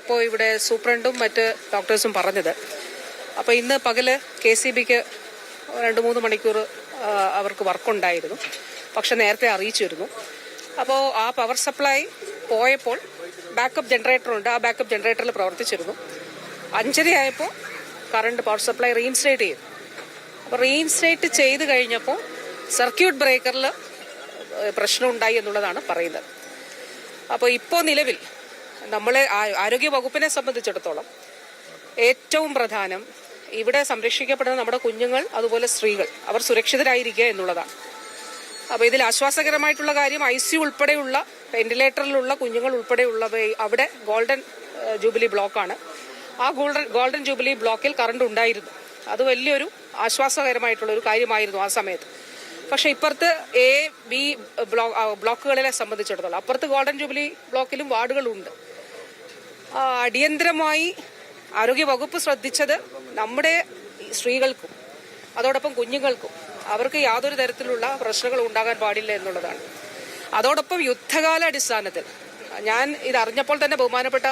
ഇപ്പോൾ ഇവിടെ സൂപ്രണ്ടും മറ്റ് ഡോക്ടേഴ്സും പറഞ്ഞത്. അപ്പോൾ ഇന്ന് പകൽ കെ സി ബിക്ക് രണ്ട് മൂന്ന് മണിക്കൂർ അവർക്ക് വർക്കുണ്ടായിരുന്നു. പക്ഷെ നേരത്തെ അറിയിച്ചിരുന്നു. അപ്പോൾ ആ പവർ സപ്ലൈ പോയപ്പോൾ ബാക്കപ്പ് ജനറേറ്റർ ഉണ്ട് ആ ബാക്കപ്പ് ജനറേറ്ററിൽ പ്രവർത്തിച്ചിരുന്നു. അഞ്ചരയായപ്പോൾ കറണ്ട് പവർ സപ്ലൈ റീഇൻസ്റ്റേറ്റ് ചെയ്തു. അപ്പോൾ റീഇൻസ്റ്റേറ്റ് ചെയ്ത് കഴിഞ്ഞപ്പോൾ സർക്യൂട്ട് ബ്രേക്കറിൽ പ്രശ്നമുണ്ടായി എന്നുള്ളതാണ് പറയുന്നത്. അപ്പോൾ ഇപ്പോൾ നിലവിൽ നമ്മളെ ആരോഗ്യ വകുപ്പിനെ സംബന്ധിച്ചിടത്തോളം ഏറ്റവും പ്രധാനം ഇവിടെ സംരക്ഷിക്കപ്പെടുന്ന നമ്മുടെ കുഞ്ഞുങ്ങൾ അതുപോലെ സ്ത്രീകൾ. അവർ സുരക്ഷിതരായിരിക്കുക എന്നുള്ളതാണ്. അപ്പോൾ ഇതിൽ ആശ്വാസകരമായിട്ടുള്ള കാര്യം ഐ സി ഉൾപ്പെടെയുള്ള വെന്റിലേറ്ററിലുള്ള കുഞ്ഞുങ്ങൾ ഉൾപ്പെടെയുള്ളവ അവിടെ ഗോൾഡൻ ജൂബിലി ബ്ലോക്കാണ്. ആ ഗോൾഡൻ ഗോൾഡൻ ജൂബിലി ബ്ലോക്കിൽ കറണ്ട് ഉണ്ടായിരുന്നു. അത് വലിയൊരു ആശ്വാസകരമായിട്ടുള്ള ഒരു കാര്യമായിരുന്നു ആ സമയത്ത്. പക്ഷേ ഇപ്പുറത്ത് എ ബി ബ്ലോ ആ, ബ്ലോക്കുകളിലെ സംബന്ധിച്ചിടത്തോളം. അപ്പുറത്ത് ഗോൾഡൻ ജൂബിലി ബ്ലോക്കിലും വാർഡുകളുണ്ട്. അടിയന്തരമായി ആരോഗ്യ വകുപ്പ് ശ്രദ്ധിച്ചത് നമ്മുടെ സ്ത്രീകൾക്കും അതോടൊപ്പം കുഞ്ഞുങ്ങൾക്കും അവർക്ക് യാതൊരു തരത്തിലുള്ള പ്രശ്നങ്ങളും ഉണ്ടാകാൻ പാടില്ല എന്നുള്ളതാണ്. അതോടൊപ്പം യുദ്ധകാല അടിസ്ഥാനത്തിൽ ഞാൻ ഇത് അറിഞ്ഞപ്പോൾ തന്നെ ബഹുമാനപ്പെട്ട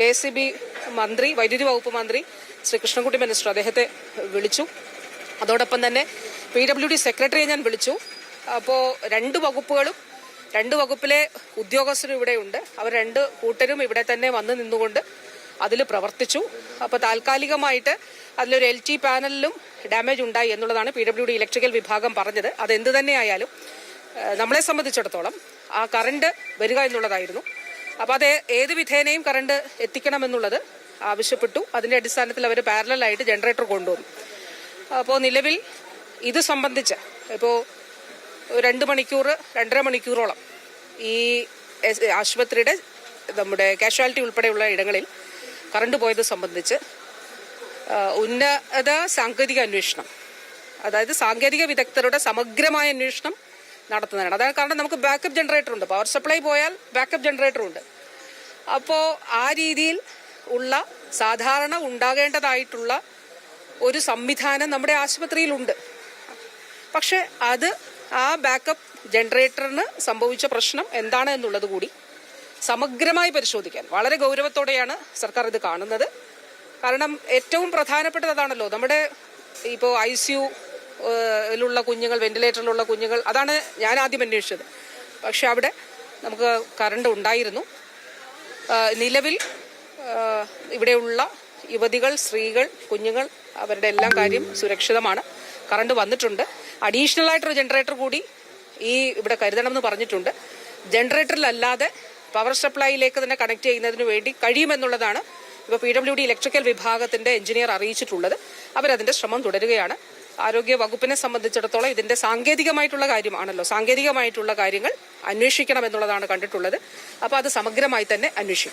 കെ സി ബി മന്ത്രി വൈദ്യുതി വകുപ്പ് മന്ത്രി ശ്രീ കൃഷ്ണൻകുട്ടി മിനിസ്റ്റർ അദ്ദേഹത്തെ വിളിച്ചു. അതോടൊപ്പം തന്നെ പി ഡബ്ല്യു ഡി സെക്രട്ടറിയെ ഞാൻ വിളിച്ചു. അപ്പോൾ രണ്ട് വകുപ്പുകളും രണ്ട് വകുപ്പിലെ ഉദ്യോഗസ്ഥരും ഇവിടെയുണ്ട്. അവർ രണ്ട് കൂട്ടരും ഇവിടെ തന്നെ വന്ന് നിന്നുകൊണ്ട് അതിൽ പ്രവർത്തിച്ചു. അപ്പോൾ താൽക്കാലികമായിട്ട് അതിലൊരു എൽ ടി പാനലിലും ഡാമേജ് ഉണ്ടായി എന്നുള്ളതാണ് പി ഡബ്ല്യു ഡി ഇലക്ട്രിക്കൽ വിഭാഗം പറഞ്ഞത്. അത് എന്ത് തന്നെയായാലും നമ്മളെ സംബന്ധിച്ചിടത്തോളം ആ കറണ്ട് വരിക എന്നുള്ളതായിരുന്നു. അപ്പോൾ അത് ഏത് വിധേനയും കറണ്ട് എത്തിക്കണമെന്നുള്ളത് ആവശ്യപ്പെട്ടു. അതിന്റെ അടിസ്ഥാനത്തിൽ അവർ പാരലായിട്ട് ജനറേറ്റർ കൊണ്ടുവന്നു. അപ്പോൾ നിലവിൽ ഇത് സംബന്ധിച്ച് ഇപ്പോൾ രണ്ട് മണിക്കൂർ രണ്ടര മണിക്കൂറോളം ഈ ആശുപത്രിയുടെ നമ്മുടെ കാഷ്വാലിറ്റി ഉൾപ്പെടെയുള്ള ഇടങ്ങളിൽ കറണ്ട് പോയത് സംബന്ധിച്ച് ഉന്നത സാങ്കേതിക അന്വേഷണം അതായത് സാങ്കേതിക വിദഗ്ധരുടെ സമഗ്രമായ അന്വേഷണം നടത്തുന്നതാണ്. അതായത് കാരണം നമുക്ക് ബാക്കപ്പ് ജനറേറ്റർ ഉണ്ട്. പവർ സപ്ലൈ പോയാൽ ബാക്കപ്പ് ജനറേറ്റർ ഉണ്ട്. അപ്പോൾ ആ രീതിയിൽ ഉള്ള സാധാരണ ഉണ്ടാകേണ്ടതായിട്ടുള്ള ഒരു സംവിധാനം നമ്മുടെ ആശുപത്രിയിലുണ്ട്. പക്ഷെ അത് ആ ബാക്കപ്പ് ജനറേറ്ററിന് സംഭവിച്ച പ്രശ്നം എന്താണ് എന്നുള്ളത് കൂടി സമഗ്രമായി പരിശോധിക്കാൻ. വളരെ ഗൗരവത്തോടെയാണ് സർക്കാർ ഇത് കാണുന്നത്. കാരണം ഏറ്റവും പ്രധാനപ്പെട്ടത് അതാണല്ലോ. നമ്മുടെ ഇപ്പോൾ ഐ സി യിലുള്ള കുഞ്ഞുങ്ങൾ വെന്റിലേറ്ററിലുള്ള കുഞ്ഞുങ്ങൾ അതാണ് ഞാൻ ആദ്യം അന്വേഷിച്ചത്. പക്ഷെ അവിടെ നമുക്ക് കറണ്ട് ഉണ്ടായിരുന്നു. നിലവിൽ ഇവിടെയുള്ള യുവതികൾ സ്ത്രീകൾ കുഞ്ഞുങ്ങൾ അവരുടെ എല്ലാം കാര്യം സുരക്ഷിതമാണ്. കറണ്ട് വന്നിട്ടുണ്ട്. അഡീഷണൽ ആയിട്ടൊരു ജനറേറ്റർ കൂടി ഈ ഇവിടെ കരുതണം എന്ന് പറഞ്ഞിട്ടുണ്ട്. ജനറേറ്ററിലല്ലാതെ പവർ സപ്ലൈയിലേക്ക് തന്നെ കണക്ട് ചെയ്യുന്നതിന് വേണ്ടി കഴിയുമെന്നുള്ളതാണ് ഇപ്പോൾ പി ഡബ്ല്യു ഡി ഇലക്ട്രിക്കൽ വിഭാഗത്തിന്റെ എഞ്ചിനീയർ അറിയിച്ചിട്ടുള്ളത്. അവരതിന്റെ ശ്രമം തുടരുകയാണ്. ആരോഗ്യ വകുപ്പിനെ സംബന്ധിച്ചിടത്തോളം ഇതിന്റെ സാങ്കേതികമായിട്ടുള്ള കാര്യമാണല്ലോ. സാങ്കേതികമായിട്ടുള്ള കാര്യങ്ങൾ അന്വേഷിക്കണം എന്നുള്ളതാണ് കണ്ടിട്ടുള്ളത്. അപ്പോൾ അത് സമഗ്രമായി തന്നെ അന്വേഷിക്കും.